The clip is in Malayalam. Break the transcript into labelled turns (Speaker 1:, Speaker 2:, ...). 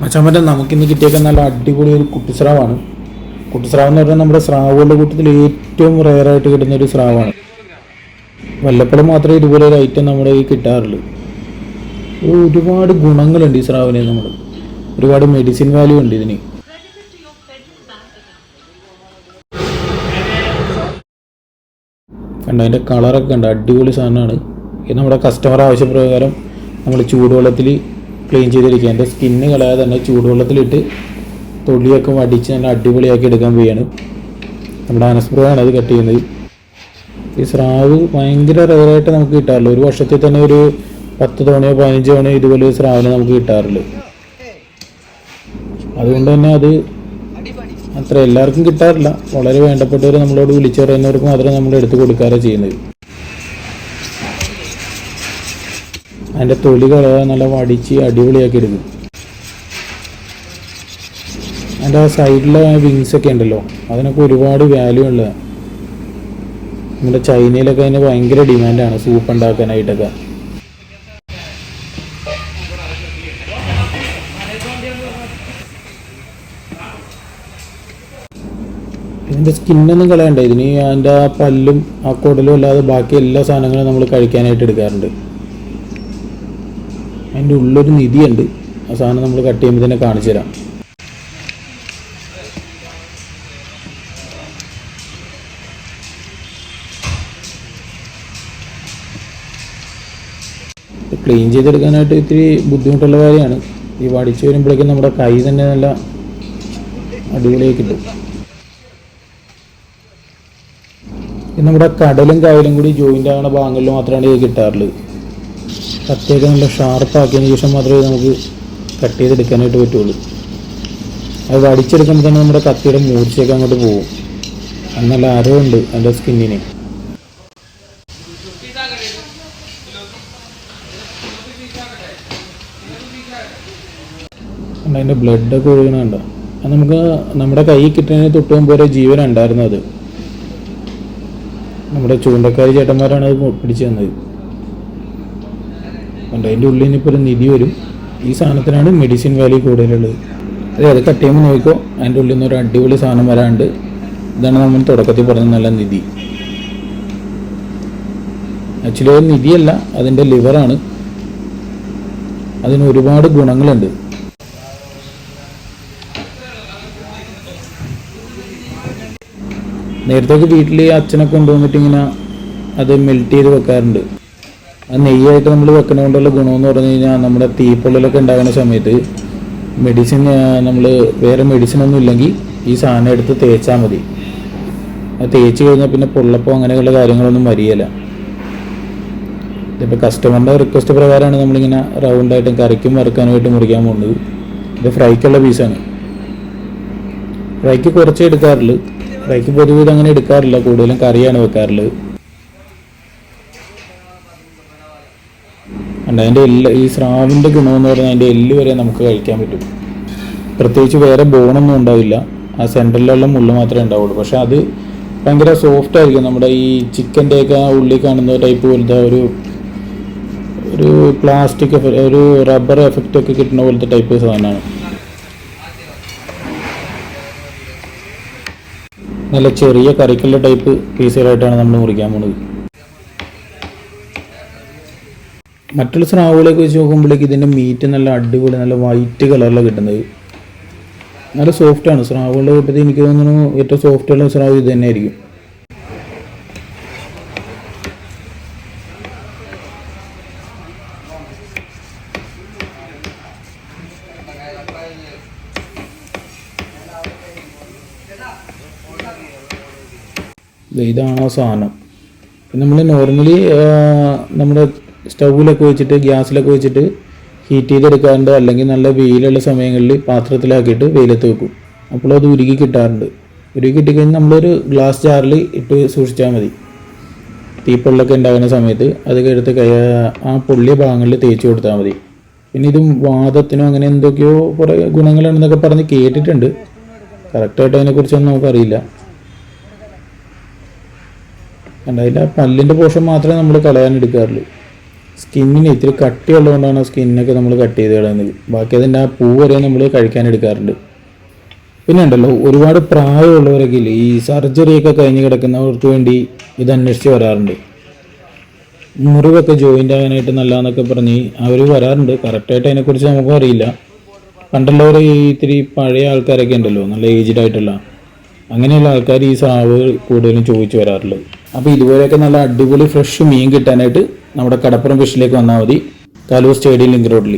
Speaker 1: മച്ചാമ്പറ്റ നമുക്കിന്ന് കിട്ടിയേക്കാൻ നല്ല അടിപൊളി ഒരു കുട്ടിസ്രാവാണ്. കുട്ടിസ്രാവ് എന്ന് പറഞ്ഞാൽ നമ്മുടെ സ്രാവുകളുടെ കൂട്ടത്തിൽ ഏറ്റവും റെയറായിട്ട് കിട്ടുന്ന ഒരു സ്രാവാണ്. വല്ലപ്പോഴും മാത്രമേ ഇതുപോലെ ഒരു ഐറ്റം നമ്മുടെ ഈ കിട്ടാറുള്ളൂ. ഒരുപാട് ഗുണങ്ങളുണ്ട് ഈ സ്രാവിന് നമ്മൾ ഒരുപാട് മെഡിസിൻ വാല്യൂ ഉണ്ട് ഇതിന്. കണ്ട അതിന്റെ കളറൊക്കെ ഉണ്ട് അടിപൊളി സാധനമാണ്. ഇത് നമ്മുടെ കസ്റ്റമർ ആവശ്യപ്രകാരം നമ്മൾ ചൂടുവെള്ളത്തിൽ ക്ലീൻ ചെയ്തെടുക്കുക എന്റെ സ്കിന്ന് കളയാതെ തന്നെ ചൂടുവെള്ളത്തിലിട്ട് തൊലിയൊക്കെ വടിച്ച് നല്ല അടിപൊളിയാക്കി എടുക്കാൻ പോവുകയാണ്. നമ്മുടെ അനസ്പ്രോ ആണ് അത് കട്ട് ചെയ്യുന്നത്. ഈ സ്രാവ് ഭയങ്കര റെയറായിട്ട് നമുക്ക് കിട്ടാറില്ല. ഒരു വർഷത്തിൽ തന്നെ ഒരു പത്ത് തവണയോ പതിനഞ്ച് തവണയോ ഇതുപോലെ സ്രാവിനെ നമുക്ക് കിട്ടാറുള്ളൂ അതുകൊണ്ട് തന്നെ അത് അത്ര എല്ലാവർക്കും കിട്ടാറില്ല. വളരെ വേണ്ടപ്പെട്ടവർ നമ്മളോട് വിളിച്ചു പറയുന്നവർക്ക് മാത്രമേ നമ്മൾ എടുത്തു കൊടുക്കാറേ ചെയ്യുന്നത്. അതിന്റെ തൊലി കളയാതെ നല്ല വടിച്ച് അടിപൊളിയാക്കി എടുക്കും അതിന്റെ ആ സൈഡിലെ വിങ്സ് ഒക്കെ ഉണ്ടല്ലോ അതിനൊക്കെ ഒരുപാട് വാല്യൂ ഉള്ളതാണ് നമ്മുടെ ചൈനയിലൊക്കെ അതിന് ഭയങ്കര ഡിമാൻഡാണ് സൂപ്പ് ഉണ്ടാക്കാനായിട്ടൊക്കെ. ഇതിന്റെ സ്കിന്നൊന്നും കളയണ്ട ഇതിന് അതിന്റെ ആ പല്ലും ആ കുടലും അല്ലാതെ ബാക്കി എല്ലാ സാധനങ്ങളും നമ്മൾ കഴിക്കാനായിട്ട് എടുക്കാറുണ്ട്. അതിന്റെ ഉള്ളൊരു നിധിയുണ്ട്. ആ സാധനം നമ്മൾ കട്ട് ചെയ്യുമ്പോൾ തന്നെ കാണിച്ചു തരാം. ക്ലീൻ ചെയ്തെടുക്കാനായിട്ട് ഇത്തിരി ബുദ്ധിമുട്ടുള്ള കാര്യമാണ്. ഈ വടിച്ച് വരുമ്പോഴേക്കും നമ്മുടെ കൈ തന്നെ നല്ല അടിപൊളിയായി കിട്ടും നമ്മുടെ കടലും കായലും കൂടി ജോയിന്റ് ആകുന്ന ഭാഗങ്ങളിൽ മാത്രമാണ് ഇത് കിട്ടാറുള്ളത്. കത്തിയൊക്കെ നല്ല ഷാർപ്പാക്കിയതിന് ശേഷം മാത്രമേ നമുക്ക് കട്ട് ചെയ്തെടുക്കാനായിട്ട് പറ്റുള്ളൂ. അത് വടിച്ചെടുക്കുമ്പോൾ തന്നെ നമ്മുടെ കത്തിയുടെ മൂർച്ചയൊക്കെ അങ്ങോട്ട് പോകും. അത് നല്ല അരവുണ്ട് അതിന്റെ സ്കിന്നിന്. അതിന്റെ ബ്ലഡൊക്കെ ഒഴുകണുണ്ടോ അത് നമുക്ക് നമ്മുടെ കൈ കിട്ടുന്നതിന് തൊട്ട് മുമ്പ് വരെ ജീവൻ അത്. നമ്മുടെ ചൂണ്ടക്കാരി ചേട്ടന്മാരാണ് അത് പിടിച്ചു തന്നത്. കണ്ടോ അതിന്റെ ഉള്ളിൽ ഇനിയിപ്പോൾ ഒരു നിധി വരും. ഈ സാധനത്തിനാണ് മെഡിസിൻ വാല്യൂ കൂടുതലുള്ളത്. അതെ അത് കട്ട് ചെയ്യുമ്പോൾ നോക്കിക്കോ അതിന്റെ ഉള്ളിൽ നിന്ന് ഒരു അടിപൊളി സാധനം വരാണ്ട് ഇതാണ് നമ്മൾ തുടക്കത്തിൽ പറഞ്ഞ നല്ല നിധി. ആക്ച്വലി അത് നിധിയല്ല അതിന്റെ ലിവറാണ് അതിന് ഒരുപാട് ഗുണങ്ങളുണ്ട്. നേരത്തെ വീട്ടിൽ അച്ഛനെ കൊണ്ടുവന്നിട്ട് ഇങ്ങനെ അത് മെൽറ്റ് ചെയ്ത് വെക്കാറുണ്ട്. അത് നെയ്യായിട്ട് നമ്മൾ വെക്കുന്നതുകൊണ്ടുള്ള ഗുണമെന്ന് പറഞ്ഞു കഴിഞ്ഞാൽ നമ്മുടെ തീപ്പൊള്ളലൊക്കെ ഉണ്ടാകുന്ന സമയത്ത് മെഡിസിൻ നമ്മൾ വേറെ മെഡിസിൻ ഒന്നും ഇല്ലെങ്കിൽ ഈ സാധനം എടുത്ത് തേച്ചാൽ മതി. അത് തേച്ച് കഴിഞ്ഞാൽ പിന്നെ പൊള്ളപ്പോ അങ്ങനെയുള്ള കാര്യങ്ങളൊന്നും വരികയില്ല ഇതിപ്പോൾ കസ്റ്റമറിന്റെ റിക്വസ്റ്റ് പ്രകാരമാണ് നമ്മളിങ്ങനെ റൗണ്ടായിട്ടും കറിക്കും വറുക്കാനുമായിട്ട് മുറിക്കാൻ പോകുന്നത്. ഇത് ഫ്രൈക്കുള്ള പീസാണ് ഫ്രൈക്ക് കുറച്ച് എടുക്കാറുള്ളൂ ഫ്രൈക്ക് പൊതുവെ അങ്ങനെ എടുക്കാറില്ല. കൂടുതലും കറിയാണ് വെക്കാറുള്ളത് അതിന്റെ എല്ല് ഈ സ്രാവിന്റെ ഗുണമെന്ന് പറഞ്ഞാൽ അതിന്റെ എല്ല് വരെ നമുക്ക് കഴിക്കാൻ പറ്റും. പ്രത്യേകിച്ച് വേറെ ബോണൊന്നും ഉണ്ടാവില്ല. ആ സെന്ററിലുള്ള മുള്ള് മാത്രമേ ഉണ്ടാവുള്ളൂ. പക്ഷേ അത് ഭയങ്കര സോഫ്റ്റ് ആയിരിക്കും. നമ്മുടെ ഈ ചിക്കന്റെയൊക്കെ ഉള്ളിൽ കാണുന്ന ടൈപ്പ് പോലത്തെ ഒരു ഒരു പ്ലാസ്റ്റിക് ഒരു റബ്ബർ എഫക്റ്റ് ഒക്കെ കിട്ടുന്ന പോലത്തെ ടൈപ്പ് സാധനമാണ്. നല്ല ചെറിയ കറിക്കുള്ള ടൈപ്പ് പീസുകളായിട്ടാണ് നമ്മൾ മുറിക്കാൻ പോകുന്നത് മറ്റുള്ള സ്രാവുകളൊക്കെ വെച്ച് നോക്കുമ്പോഴേക്ക് ഇതിന്റെ മീറ്റ് നല്ല അടിപൊളി നല്ല വൈറ്റ് കളറിലാണ് കിട്ടുന്നത്. നല്ല സോഫ്റ്റാണ് സ്രാവുകളുടെ കൂട്ടത്തിൽ എനിക്ക് തോന്നുന്നു ഏറ്റവും സോഫ്റ്റ് ഉള്ള സ്രാവ് ഇത് തന്നെയായിരിക്കും. ഇതാണ് ആ സാധനം. നമ്മൾ നോർമലി നമ്മുടെ സ്റ്റൗവിലൊക്കെ വെച്ചിട്ട് ഗ്യാസിലൊക്കെ വെച്ചിട്ട് ഹീറ്റ് ചെയ്തെടുക്കാറുണ്ട്. അല്ലെങ്കിൽ നല്ല വെയിലുള്ള സമയങ്ങളിൽ പാത്രത്തിലാക്കിയിട്ട് വെയിലത്ത് വെക്കും. അപ്പോൾ അത് ഉരുകി കിട്ടാറുണ്ട്. ഉരുകി കിട്ടിക്കഴിഞ്ഞാൽ നമ്മളൊരു ഗ്ലാസ് ജാറിൽ ഇട്ട് സൂക്ഷിച്ചാൽ മതി. തീപ്പൊള്ളൊക്കെ ഉണ്ടാകുന്ന സമയത്ത് അതൊക്കെ എടുത്ത് കൈ ആ പൊള്ളിയ ഭാഗങ്ങളിൽ തേച്ച് കൊടുത്താൽ മതി. പിന്നെ ഇതും വാദത്തിനോ അങ്ങനെ എന്തൊക്കെയോ കുറേ ഗുണങ്ങളുണ്ടെന്നൊക്കെ പറഞ്ഞ് കേട്ടിട്ടുണ്ട്. കറക്റ്റായിട്ട് അതിനെക്കുറിച്ചൊന്നും നമുക്കറിയില്ല. ഉണ്ടായില്ല പല്ലിന്റെ പോഷൻ മാത്രമേ നമ്മൾ കളയാൻ എടുക്കാറുള്ളൂ. സ്കിന്നിന് ഇത്തിരി കട്ടിയുള്ളതുകൊണ്ടാണ് സ്കിന്നൊക്കെ നമ്മൾ കട്ട് ചെയ്ത് കളയുന്നത്. ബാക്കി അതിന്റെ ആ പൂ വരെ നമ്മൾ കഴിക്കാൻ എടുക്കാറുണ്ട്. പിന്നെ ഉണ്ടല്ലോ ഒരുപാട് പ്രായമുള്ളവരൊക്കെ ഇല്ലേ ഈ സർജറിയൊക്കെ കഴിഞ്ഞ് കിടക്കുന്നവർക്ക് വേണ്ടി ഇത് അന്വേഷിച്ച് വരാറുണ്ട്. മുറിവൊക്കെ ജോയിന്റ് ആകാനായിട്ട് നല്ലതെന്നൊക്കെ പറഞ്ഞ് അവർ വരാറുണ്ട്. കറക്റ്റായിട്ട് അതിനെക്കുറിച്ച് നമുക്കും അറിയില്ല. പണ്ടുള്ളവർ ഈ ഇത്തിരി പഴയ ആൾക്കാരൊക്കെ ഉണ്ടല്ലോ നല്ല ഏജ്ഡ് ആയിട്ടുള്ള. അങ്ങനെയുള്ള ആൾക്കാർ ഈ സ്രാവ് കൂടുതലും ചോദിച്ചു വരാറുള്ളത്. അപ്പോൾ ഇതുപോലെയൊക്കെ നല്ല അടിപൊളി ഫ്രഷ് മീൻ കിട്ടാനായിട്ട് നമ്മുടെ കടപ്പുറം ഫിഷിലേക്ക് വന്നാൽ മതി. താലൂർ സ്റ്റേഡിയം ലിങ്ക് റോഡിൽ